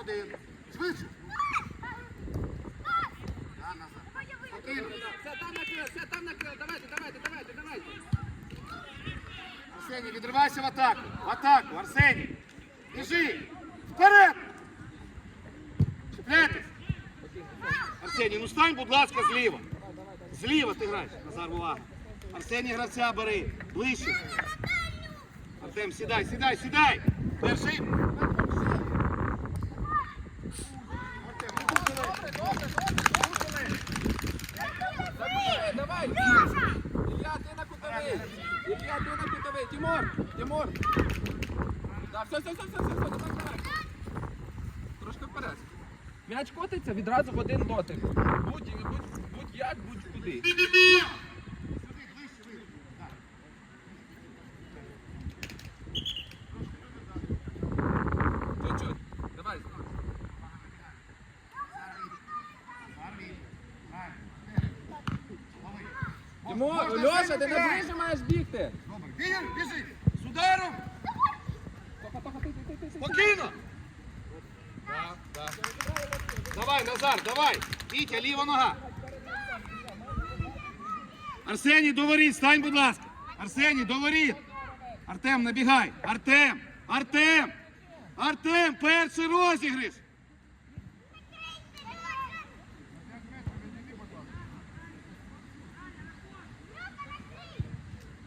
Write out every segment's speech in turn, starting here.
Один. Швидше. Да, назад. Все там накрили, все там накрили. Давайте, давайте, давайте, давайте. Арсеній, відривайся в атаку. В атаку, Арсеній. Біжи. Вперед. Чіпляйтесь. Арсеній, ну стань, будь ласка, зліва. Зліва ти граєш. Назар, увага. Арсеній гравця бери. Ближче. Артем, сідай, сідай, сідай. Перший. Давай. Ілля, ти на кутовий. Ілля, ти на кутовий. Тимур, Тимур. Да, все, все, все, все, все, все, давай, давай. Трошки вперед. М'яч котиться відразу в один дотик. Будь, будь, будь як, будь куди. Чуть-чуть. Давай. Тимур, Льоша, ти не ближче маєш бігти. Добре. Вігер, біжи. З ударом. Тоха, тоха, Спокійно. Давай, Назар, давай. Вітя, ліва нога. Арсеній, до воріт, стань, будь ласка. Арсеній, до воріт. Артем, набігай. Артем, Артем, Артем, перший розіграш.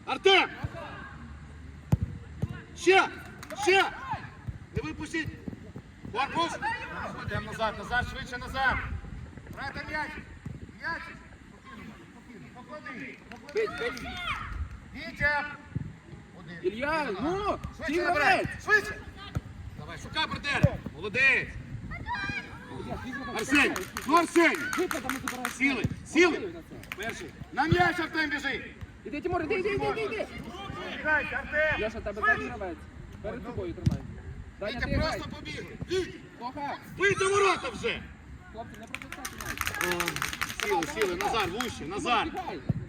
Артем! Ще! Ще! Не випустіть! Корпус! Йдемо назад, назад, швидше назад! Грайте м'яч! М'яч! Поклади! Бить. Вітя! Один. Ілля, ну, Швидше набирай! Швидше! Давай, шукай партнера! Молодець! Арсень! Ну, Арсень! Сіли! Сіли! Перший! На м'яч, Артем, біжи! Іди, Тимур, іди, іди, іди, іди. Артем! Льоша, тебе так гравець. Перед тобою тримай. Вітя, ти просто побігли! Вітя! В ворота вже! хлопці, не пропускайте. Сіли, сіли, Назар, вище, Назар.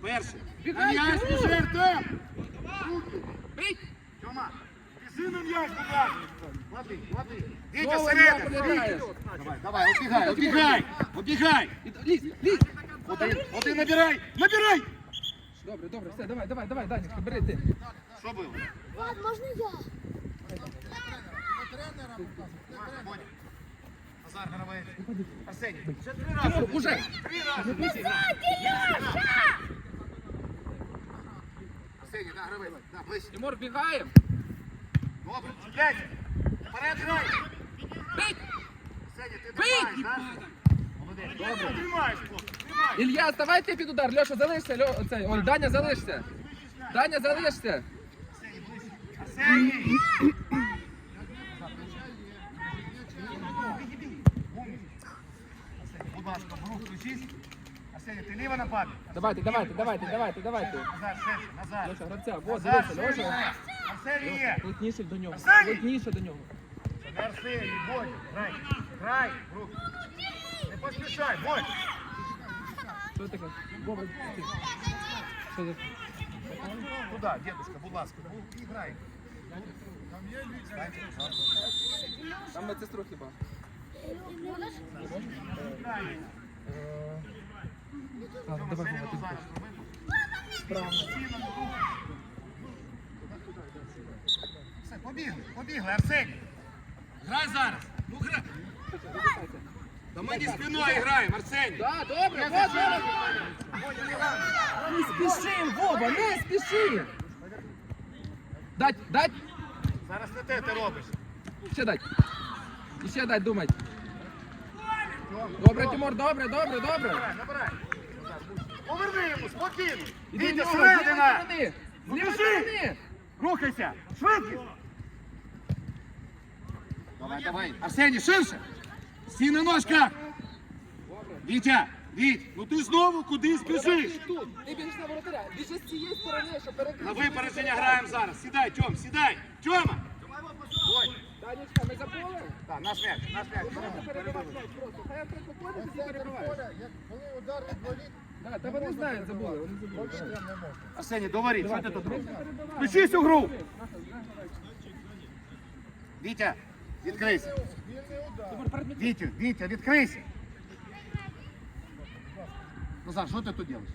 Перший. На м'яч, біжи, Артем! Руки. Бить. Тьома, біжи на м'яч, будь ласка. Клади, клади. Вітя, Знову підглядаєш. Давай, давай, обігай, обігай, обігай. Іди, Лізь, лізь. Один, один набирай, набирай. Добре, добре, все, давай, давай, давай, Данечка, бери ти. Що було? Влад, можна я? Назар, гравець. Арсеній. Арсеній, ближче. Добре, п'ять. Вперед, грай. Бить. Арсеній, ти? Молодець. Добре, тримаєш, хлопці. Ілля, ставай ти під удар. Льоша, залишся. Льо, оцей, ой, Даня, залишся. Даня, залишся. Арсеній! Будь ласка, в рух включись. Арсеній, ти ліво напад. Давайте, давайте, давайте, давайте, давайте. Назад, ширше, назад. Льоша, гравця, вот, Назад, дивися, ширше. Льоша. Арсеній є. Плотніше до нього. Арсеній! Плотніше до нього. Не Арсеній, Бодь. Грай, грай, в рух. Не поспішай, Бодь. Що таке? Вова, ти. Що таке? Туди, дедушка, будь ласка. Ну, і грай. Станьте, назад. Там медсестру хіба. Зараз. Все, побігли, побігли, Арсеній. Грай зараз. Ну, грай. Да ми не спиною граємо, Арсеній. Да, добре, вот, добре. Не спіши, Вова, не спіши. Дать, дать, Зараз не те ти робиш. ще дать. Ще дать, думать. Добре, Тимур, добре, добре, добре. Набирай, набирай. Поверни йому, спокійно. Вітя, середина. сторони. З лівої Біжи. сторони. Рухайся. Швидко. Давай, давай. Арсеній, ширше. Стій на ножках. Вітя, Віть, ну ти знову кудись біжиш. Тут, ти біжиш на воротаря. Біжи з цієї сторони, щоб перекрити. На випередження граємо зараз. Сідай, Тьом, сідай. Тьома. Ой. Данечка, ми забули? Так, наш м'яч, наш м'яч. Можете перебивати м'яч просто. Хай Артем походить, і ти перебиваєш. Коли удар відволік, Да, та вони знають, забули, вони забули. прям не можна. Арсеній, говори, що ти тут Ми робиш? перебиваємо. Включись у гру. Вітя, Відкрийся. Вільний удар. Тимур, перед м'ячем. Вітя, Вітя, відкрийся. Назар, що ти тут робиш?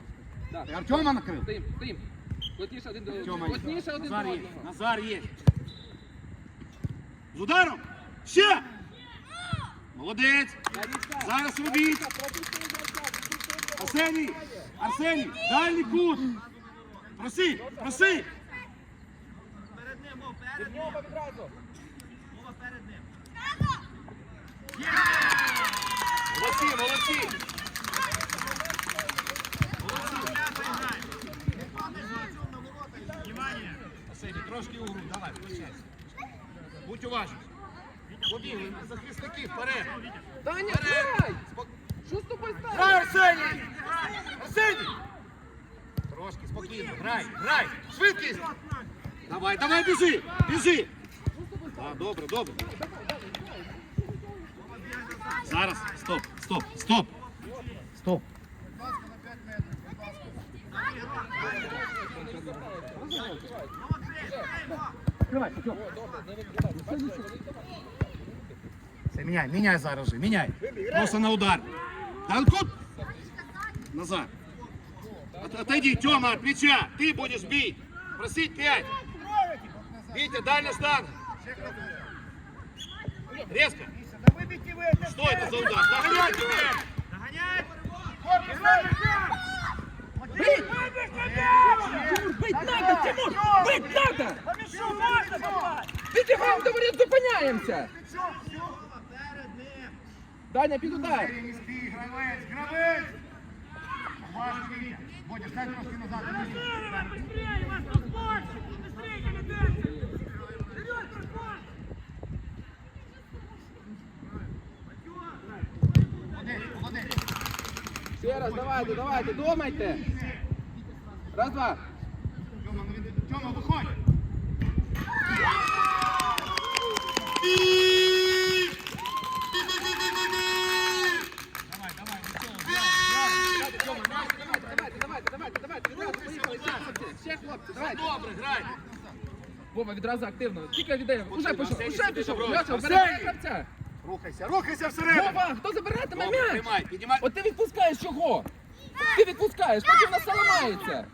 Да. Ти Артема накрив? Стоїм, стоїм. Плотніше один до Артема одного. є. Плотніше один до Назар є. одного. Назар є. З ударом. Ще. Молодець. Зараз робіть. Арсеній, Арсеній, дальній кут. Проси, проси. Від нього відразу. Молодці, молодці. Арсеній, трошки угру, давай, включайся. Будь уважний. Побігли, захисники, вперед. Даня, грай! Що з тобою стало? Грай, Арсеній! Арсеній! Трошки спокійно, грай, грай! Швидкість! Давай, давай, біжи! Біжи! А, добре, добре. Зараз, стоп, стоп, стоп! Стоп! Будь ласка, Все, меняй міняй зараз же, міняй. Просто на удар. Танкут! Назад. От, отойди, Тёма, от мяча. Ты будешь бить. Просить пять. Витя, дай на штангу. Резко. Что это за удар? Догоняй теперь! Догоняй! Бить надо, Тимур! Бить надо! Підіграв, говорить, зупиняємося! Даня, під удар! Не спи, гравець, гравець. Уважно, Витя. Бодя, стань трошки назад. Молодець, молодець. Ще раз, давайте, давайте, думайте! Раз, два! Тёма, ну він- Тёма, виходь. Давай, давай, Давайте, Тьома, давайте, давайте, поїхали, ще хлопці, ще хлопці, давайте. Добре, грай. Вова, відразу активно, кілька людей, уже пішов, уже пішов. Льоша, Арсеній! гравця. Рухайся, рухайся всередину. Вова, хто забиратиме м'яч? Піднімай, піднімай. От ти відпускаєш чого? Ти відпускаєш, потім вона все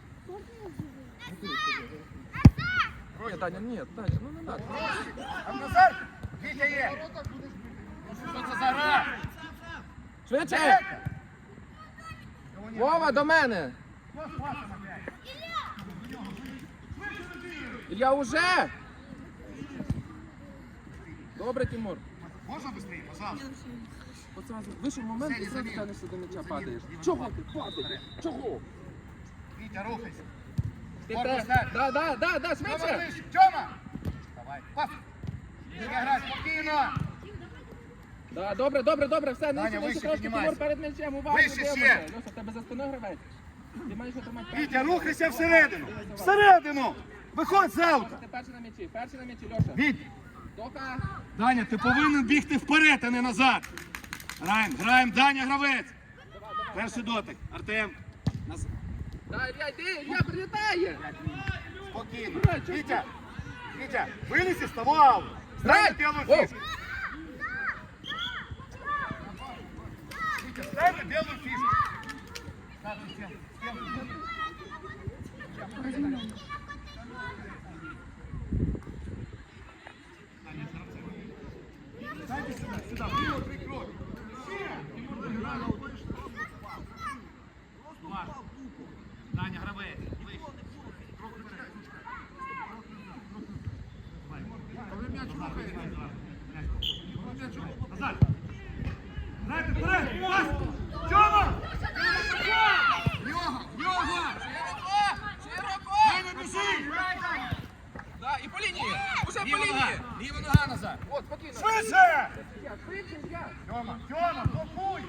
Ні, Таня, ні, Таня, ну не надо. Там Назар, Вітя є. Що це за гра? Швидше! Вова, до мене! Я уже! Добре, Тимур. Можна швидше, пожалуйста? Зразу вийшов момент, і зразу станешся до м'яча падаєш. Чого ти падаєш? Чого? Вітя, рухайся. Так. Да, да, да, да, швидше! Тьома. Давай, пас. Не грай, спокійно. Да, добре, добре, добре, все, Даня, нижче, нижче вище трошки, піднімайся. Тимур перед м'ячем, уважно Вище дивимося. ще. Льоша, в тебе за спиною гравець. Ти маєш отримати Вітя, рухайся всередину. Всередину. Виходь з аута. Ти перший на м'ячі, перший на м'ячі, Льоша. Вітя. Дока. Даня, ти повинен бігти вперед, а не назад. Граємо, граємо, Даня гравець. Перший дотик. Артем. Наз- Да, Ілля, йди, Ілля, прилітає. Спокійно. Вітя, Вітя, вилізь із того. Грай! Стань білу фішку. Вітя, стань на білу фішку. Стань на стінку. Дайте сюди, сюди, вліво три кроки. Уважно. Даня, гравець. Ближче. Трохи вперед. Давай. Коли м'яч рухає. Коли м'яч рухає. Назад. Грайте вперед. Пас. Тьома. Його, його. Широко! Даня, біжи. Да, і по лінії. Уже по Ліва нога. лінії. Ліва нога назад. От, спокійно. Швидше. Я, швидше, я. Тьома, Тьома, блокуй!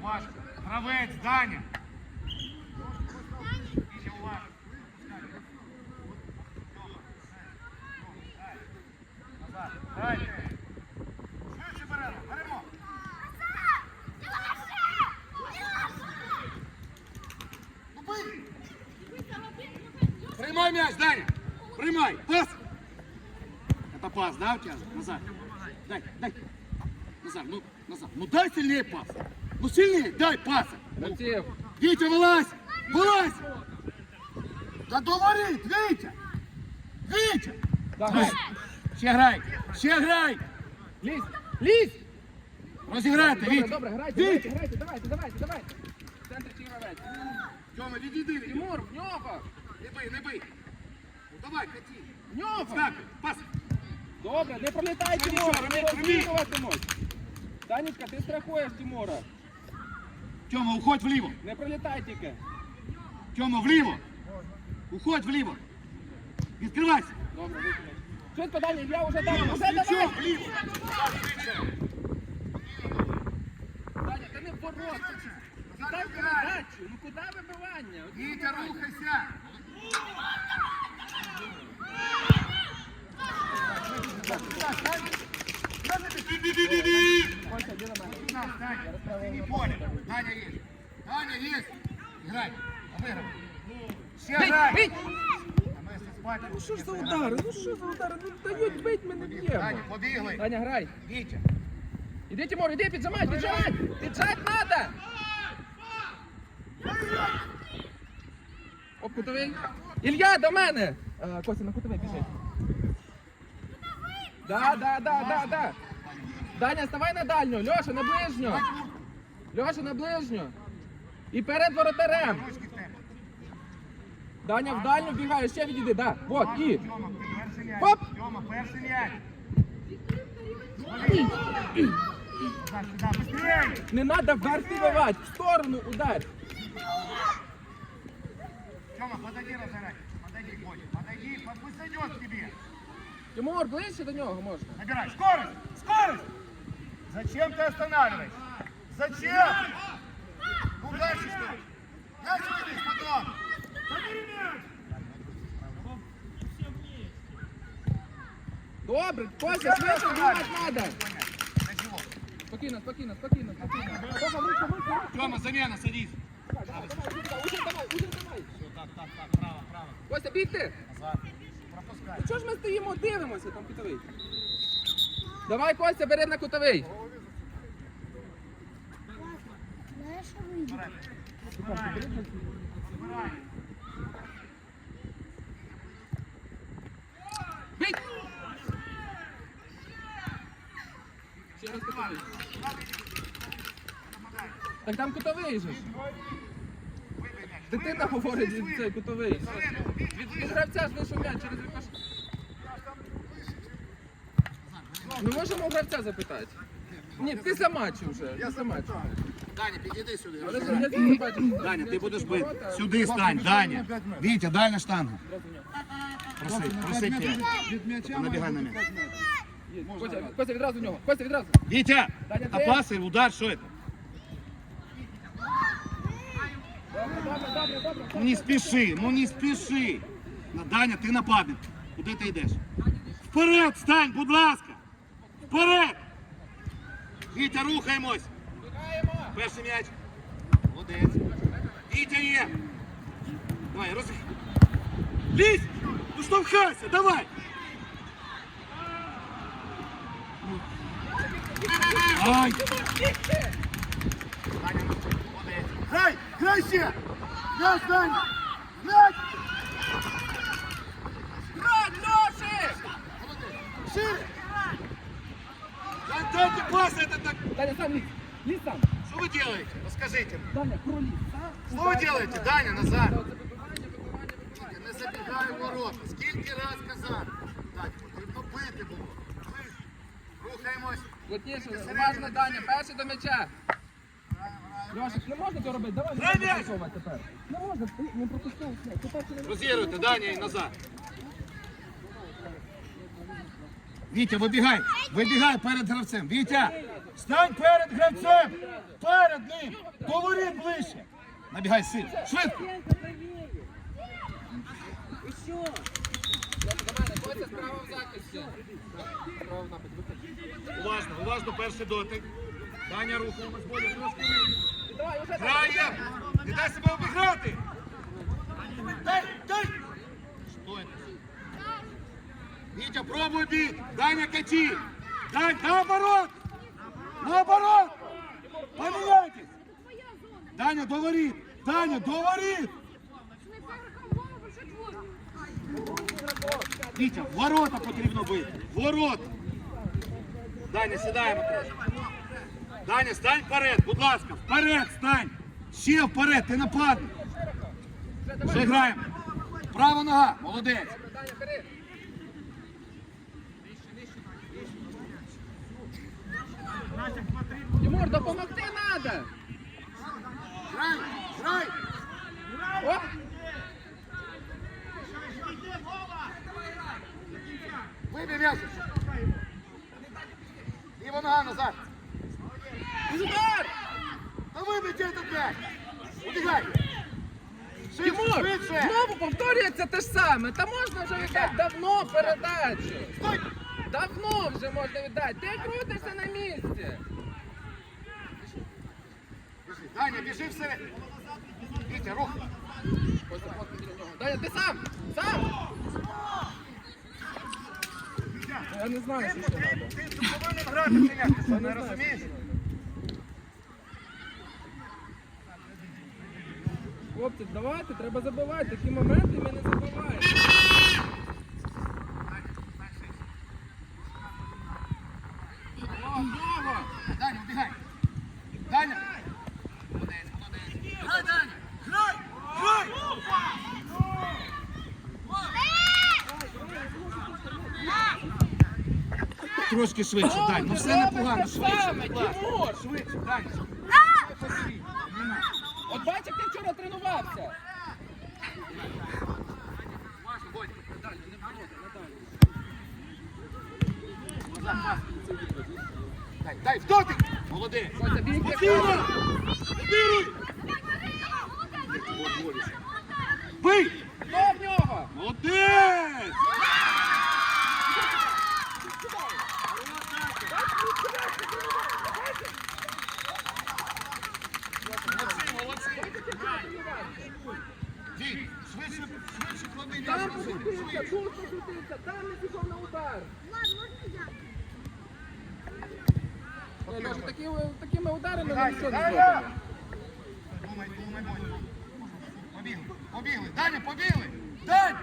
Уважно. Гравець, Даня. да, у тебя? Назад. Дай, дай. Назад, ну, назад. Ну дай сильнее пас. Ну сильнее, дай пас. Мотив. Витя, вылазь! Вылазь! Да говорит, Витя! Витя! Давай. Ще грай! Ще грай! Лізь! Лізь! Розіграйте, Добре, Вітя! добре, грайте, грайте, Вітя! грайте, давайте, давайте, давайте. В центрі чи гравець. Тьома, відійди! Тимур, в нього! Не бий, не бий! Ну давай, кати! В нього! Скакай, пас! Добре, не пролітай, нічого, не розбігуватимуть. Данечка, ти страхуєш Тимура. Тьома, уходь вліво! Не пролітай тільки. Тьома, вліво! Уходь вліво! Відкривайся! Добре, виконай. Швидко, Даня, я вже там, Тьома, вже давай! вліво! Даня, та не ворота. Дай передачу, ну куди вибивання? Вітя, рухайся! Костя, йди на мене. Не поле. Даня есть. Даня есть. Играй. Обыгрывай. Все Бить, играй. бить! А мы если спать, Ну що ж за удари? Ну що за удари? Ну дають бить, ми не б'ємо. Даня, побігли. Даня, грай. Вітя. Іди, Тимур, іди, піджимай, піджимай! Піджать надо! Оп, кутовий. Ілля, до мене! А, Костя, на кутовий біжи. Да, да, да, да, да. Даня, ставай на дальню, Льоша, на ближню. Льоша, на ближню. І перед воротарем. Даня, в дальню бігає, ще відійди, да. Вот, і. Хоп. Тьома, перший м'яч. Не надо вверх вибивати, в сторону ударь. Тьома, подойди, разорай. Подойди, Коля. Подойди, пусть зайдет к тебе. Тимур, ближче до нього можна. Набирай. Скорость! Скорость! Зачем ты останавливаешь? Зачем? Ну дальше что? Дальше выйдешь потом. Забери мяч! Добре, Костя, швидше бігати треба. Спокійно, спокійно, спокійно, спокійно. Тоха, ручка, ручка, ручка. Тёма, замена, садись. Давай, давай, Узір давай, узір давай. Так, так, так, право, право. Костя, бігти. Назад. Ну чого ж ми стоїмо, дивимося там кутовий? Давай, Костя, бери на кутовий. Бій! Ще раз кутовий. Так там кутовий же. Дитина говорить, від цей кутовий. Від, гравця ж вийшов м'яч через рикош. Ми можемо у гравця запитати. Ні, після матчу вже. Після матчу. Даня, підійди сюди. Але ж я не бачу. Даня, ти будеш бити. Сюди стань, Даня. Вітя, дальня штанга. Проси, проси. Від м'яча Набігай на метрів. Костя, відразу в нього. Костя відразу. Даня, а ты? пас и удар, что это? Добре, добре, добре, добре. Ну не спеши, ну не спеши. На, Даня, ти нападник. Куди ти йдеш? Вперед, стань, будь ласка. Вперед. Вітя, рухаємось. Перший м'яч. Молодець. Вітя є. Давай, роз... Лізь! Ну штовхайся, давай! Ай! Даня, молодець. Грай! Грай ще! Грай, Даня! Грай! Грать, Льоші! Шире! Дань, дайте пас, это так... Даня, сам лізь. Лізь сам. Что вы делаете? Расскажите. мне. Даня, проліз. Что вы делаете, Даня, назад? Не забігай в ворота. Скільки раз казав? Так, потрібно бити було. Ближче. Рухаємось. Плотніше, уважно, Даня, перший до м'яча. Льошик, не можна цього робити, давай не пропускувати тепер. Не можна, ти не пропускав. Ти не Розігруйте, Даня, і назад. Вітя, вибігай. Вибігай перед гравцем. Вітя, стань перед гравцем. Перед ним. Говори ближче. Набігай сил. Швидко. Уважно, уважно, перший дотик. Даня рухаємось, Боля, трошки вийде. Грає! Не дай себе обіграти! Дай, дай! в обід. Даня качі. Дань, наоборот. Наоборот. Поміняйтесь. Даня, доворіт! Даня, твою. Вітя, ворота потрібно бити. Ворота. Даня, сідаємо трошки. Даня, стань вперед, будь ласка, вперед стань. Ще вперед, ти нападник. Вже граємо. Права нога, молодець. Тимур, допомогти треба. Грай, грай. Оп. Вибій. Ліва нога назад. Удар! Этот м'яч. Убігай. Тимур, знову повторюється те ж саме. Та можна вже віддати давно передачу. Давно вже можна віддати. Ти крутишся на місці. Біжи, Даня, біжи всеред. Вітя, рух. Даня, ти сам! Сам! Я не знаю, що ще треба. Ти повинен грати ти не розумієш? Хлопці, давайте, треба забивати. Такі моменти ми не забиваємо. Даня, убігай. Даня. Молодець, молодець. Грай, Даня. Грай. Грай. Трошки швидше, Дань, ну все непогано, швидше. будь ласка. Швидше, Дань. От бачиш, як ти вчора тренувався. Важно, Бодь. Далі, не ворота, надалі. Назад, пас. Дай, дай, в дотик. Молодець. Спокійно. Вируй. Бий. Хто в нього? Молодець. Молодці, молодці. Дій, швидше, швидше пішов на удар. Такими ударами. Побігли, побігли. Даня, побігли. Дань.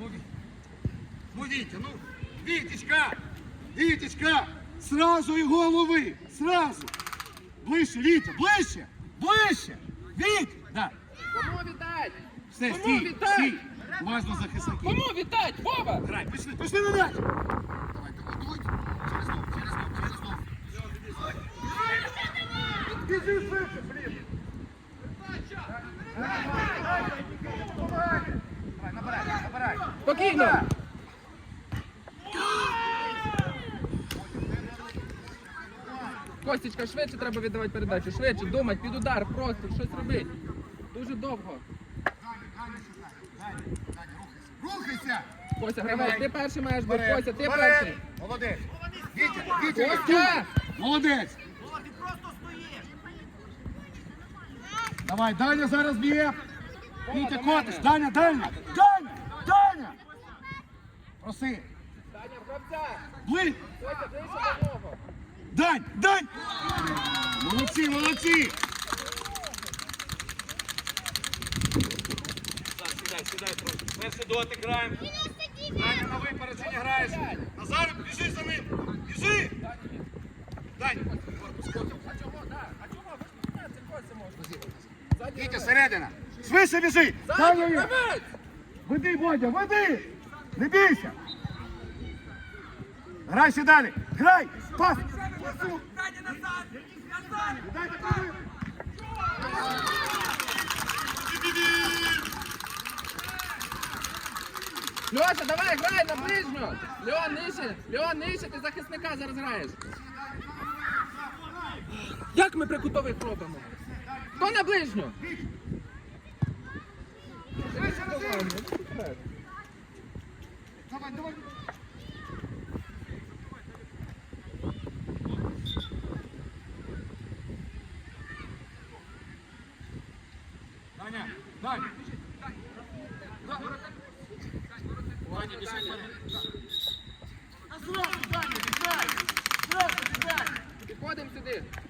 Ви- ну Вітечка, Вітечка, сразу його лови, сразу. Ближче, Вітя, ближче, ближче. Віть, да. Кому віддать? Все, Кому стій, віддать? стій. Уважно захисники. Кому віддать? Вова! Грай, пішли, пішли на м'яч. Давай, давай, давай. Через ногу, через ногу, через ногу. Біжи швидше, блін. Набирай, набирай. Спокійно! Костічка, швидше треба віддавати передачу. Швидше, думати, під удар, просто щось робити. Дуже довго. Рухайся. Костя, гравець, ти перший маєш бути. Костя, ти перший. Молодець. Вітя, Вітя, Костя! Молодець. Давай, Даня зараз б'є. Вітя, котиш. Даня, Даня. Даня, Даня. Проси. Даня, гравця! Блин. Костя, ближче. Дань, Дань. Молодці, молодці. Так, сідай, сідай трошки. Перший дотик граємо. Даня, на випередження граєш. Назар, біжи за ним. Біжи. Дань. Вітя, середина. Швидше біжи. Даня! Веди, Бодя, веди. Не бійся. Грайся далі. Грай. Пас. Льоша, давай, грай на ближню! Леон, нижче! Леон, нижче, ти захисника зараз граєш. Як ми при кутових робимо? Хто на ближню? Давай, давай.